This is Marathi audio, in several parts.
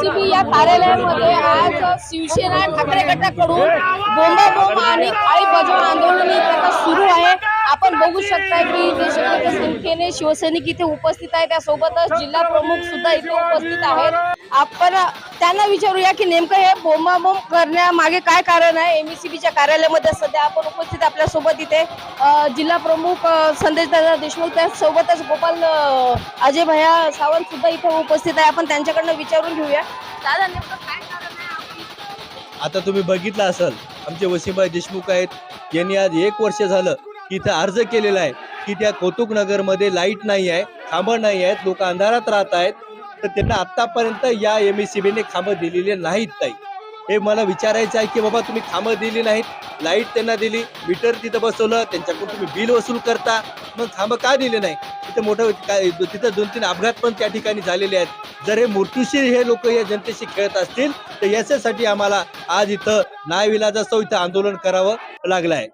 कार्यालयामध्ये आज शिवसेना ठाकरे गटाकडून बोंबाबोंब आणि काळी बजाव आंदोलन ही सुरू आहे. आपण बघू शकता की देशभराच्या संख्येने शिवसैनिक इथे उपस्थित आहे त्यासोबतच जिल्हा प्रमुख सुद्धा इथे उपस्थित आहेत. आपण त्यांना विचारूया की नेमकं हे बोंबाबोंब करण्यामागे काय कारण आहे? एमईसीबीच्या कार्यालयामध्ये सध्या आपण उपस्थित आपल्यासोबत इथे जिल्हा प्रमुख संदेश दादा देशमुख त्यासोबतच गोपाल अजय भैया सावंत सुद्धा इथे उपस्थित आहे. आपण त्यांच्याकडनं विचारून घेऊया. दादा नेमकं काय कारण आहे? आता तुम्ही बघितलं असाल आमचे वसीमभाई देशमुख आहेत. यांनी आज एक वर्ष झालं की इथं अर्ज केलेला आहे की त्या कौतुकनगरमध्ये लाइट नाही आहे खांबं नाही आहेत लोक अंधारात राहत आहेत. तर त्यांना आतापर्यंत या एम एस सी बीने खांबं दिलेले नाहीत ताई. हे मला विचारायचं आहे की बाबा तुम्ही खांबं दिली नाहीत लाइट त्यांना दिली मीटर तिथं बसवलं त्यांच्याकडून तुम्ही बिल वसूल करता मग खांबं का दिले नाही? तिथं मोठं काय तिथं दोन तीन अपघात पण त्या ठिकाणी झालेले आहेत. जर हे मृत्यूशी हे लोक या जनतेशी खेळत असतील तर याच्यासाठी आम्हाला आज इथं नाविलाजास्तव इथं आंदोलन करावं लागलं आहे.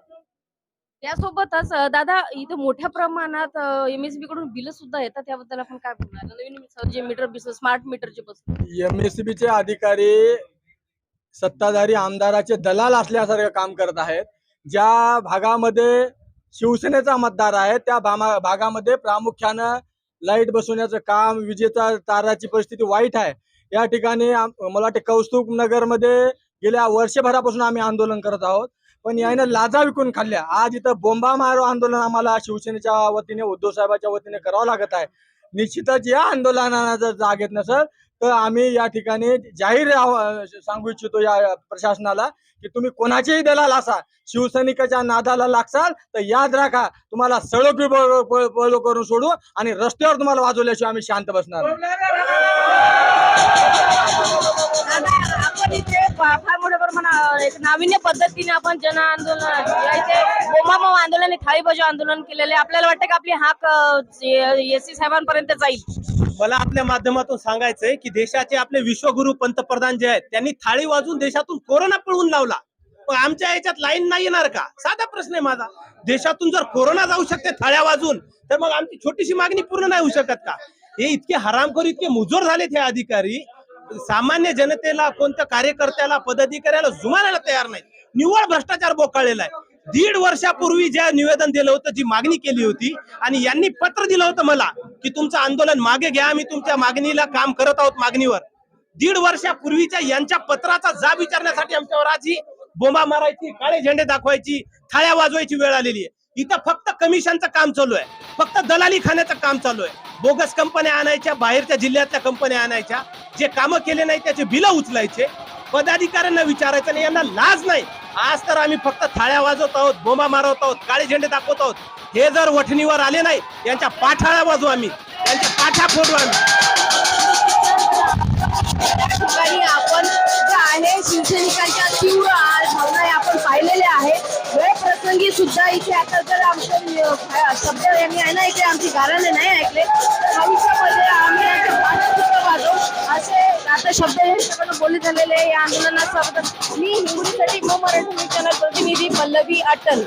यासोबतच दादा इथे मोठ्या प्रमाणात एमएसबी कडून बिल सुद्धा येतात त्याबद्दल आपण काय बोलणार? नवीन जे मीटर स्मार्ट मीटरचे बस. एम एस चे अधिकारी सत्ताधारी आमदाराचे दलाल असल्यासारखं काम करत आहेत. ज्या भागामध्ये शिवसेनेचा मतदार आहे त्या भामा- भागामध्ये प्रामुख्यानं लाइट बसवण्याचं काम विजेचा ताराची परिस्थिती वाईट आहे. या ठिकाणी आम- मला वाटते कौस्तुभ नगरमध्ये गेल्या वर्षभरापासून आम्ही आंदोलन करत आहोत. पण यानं लाजा विकून खाल्ल्या. आज इथं बोंबा मारो आंदोलन आम्हाला शिवसेनेच्या वतीने उद्धव साहेबाच्या वतीने करावं लागत आहे. निश्चितच या आंदोलनाला जर जाग येत नसेल तर आम्ही या ठिकाणी जाहीर सांगू इच्छितो या प्रशासनाला की तुम्ही कोणाचेही दलाल असा शिवसैनिकाच्या नादाला लागसाल तर याद राखा तुम्हाला सळक पळो करून सोडू आणि रस्त्यावर तुम्हाला वाजवल्याशिवाय आम्ही शांत बसणार आपण एक नाविन्य पद्धतीने आपण जन आंदोलन या इथे आंदोलन थाळी बजाव आंदोलन केलेले. आपल्याला वाटतं की आपली हाक एस सी साहेबांपर्यंत जाईल. मला आपल्या माध्यमातून सांगायचंय की देशाचे आपले विश्वगुरु पंतप्रधान जे आहेत त्यांनी थाळी वाजून देशातून कोरोना पळवून लावला. पण आमच्या याच्यात लाईन नाही येणार का? साधा प्रश्न आहे माझा. देशातून जर कोरोना जाऊ शकते थाळ्या वाजून तर मग आमची छोटीशी मागणी पूर्ण नाही होऊ शकत का? हे इतके हरामखोर इतके मुजोर झालेत हे अधिकारी. सामान्य जनतेला कोणत्या कार्यकर्त्याला पदाधिकाऱ्याला जुमानायला तयार नाही निव्वळ भ्रष्टाचार बोकाळलेला आहे. दीड वर्षापूर्वी ज्या निवेदन दिलं होतं जी मागणी केली होती आणि यांनी पत्र दिलं होतं मला की तुमचं आंदोलन मागे घ्या आम्ही तुमच्या मागणीला काम करत आहोत मागणीवर. दीड वर्षापूर्वीच्या यांच्या पत्राचा जाब विचारण्यासाठी आमच्यावर आज ही बोंबा मारायची काळे झेंडे दाखवायची थाळ्या वाजवायची वेळ आलेली आहे. इथं फक्त कमिशनचं काम चालू आहे. फक्त दलाली खाण्याचं काम चालू आहे. बोगस कंपन्या आणायच्या बाहेरच्या जिल्ह्यातल्या कंपन्या आणायच्या. जे कामं केले नाही त्याचे बिलं उचलायचे. पदाधिकाऱ्यांना विचारायचं नाही यांना लाज नाही. आज तर आम्ही फक्त थाळ्या वाजवत आहोत बोंबा मारवत आहोत काळे झेंडे दाखवत आहोत. हे जर वठणीवर आले नाही यांच्या पाठाळ्या वाजवू आम्ही. त्यांच्या पाठ्या फोडू आम्ही. आपण सुद्धा इथे आता जर आमचं शब्द यांनी आहे ना इथे आमची गाराने नाही ऐकले आमच्यामध्ये भविष्यामध्ये आम्ही यांचे असे आता शब्द यांच्याकडून बोलले झालेले आहे या आंदोलनासोबत. मी हिंगोलीसाठी मराठी न्यूज चॅनल प्रतिनिधी पल्लवी अटल.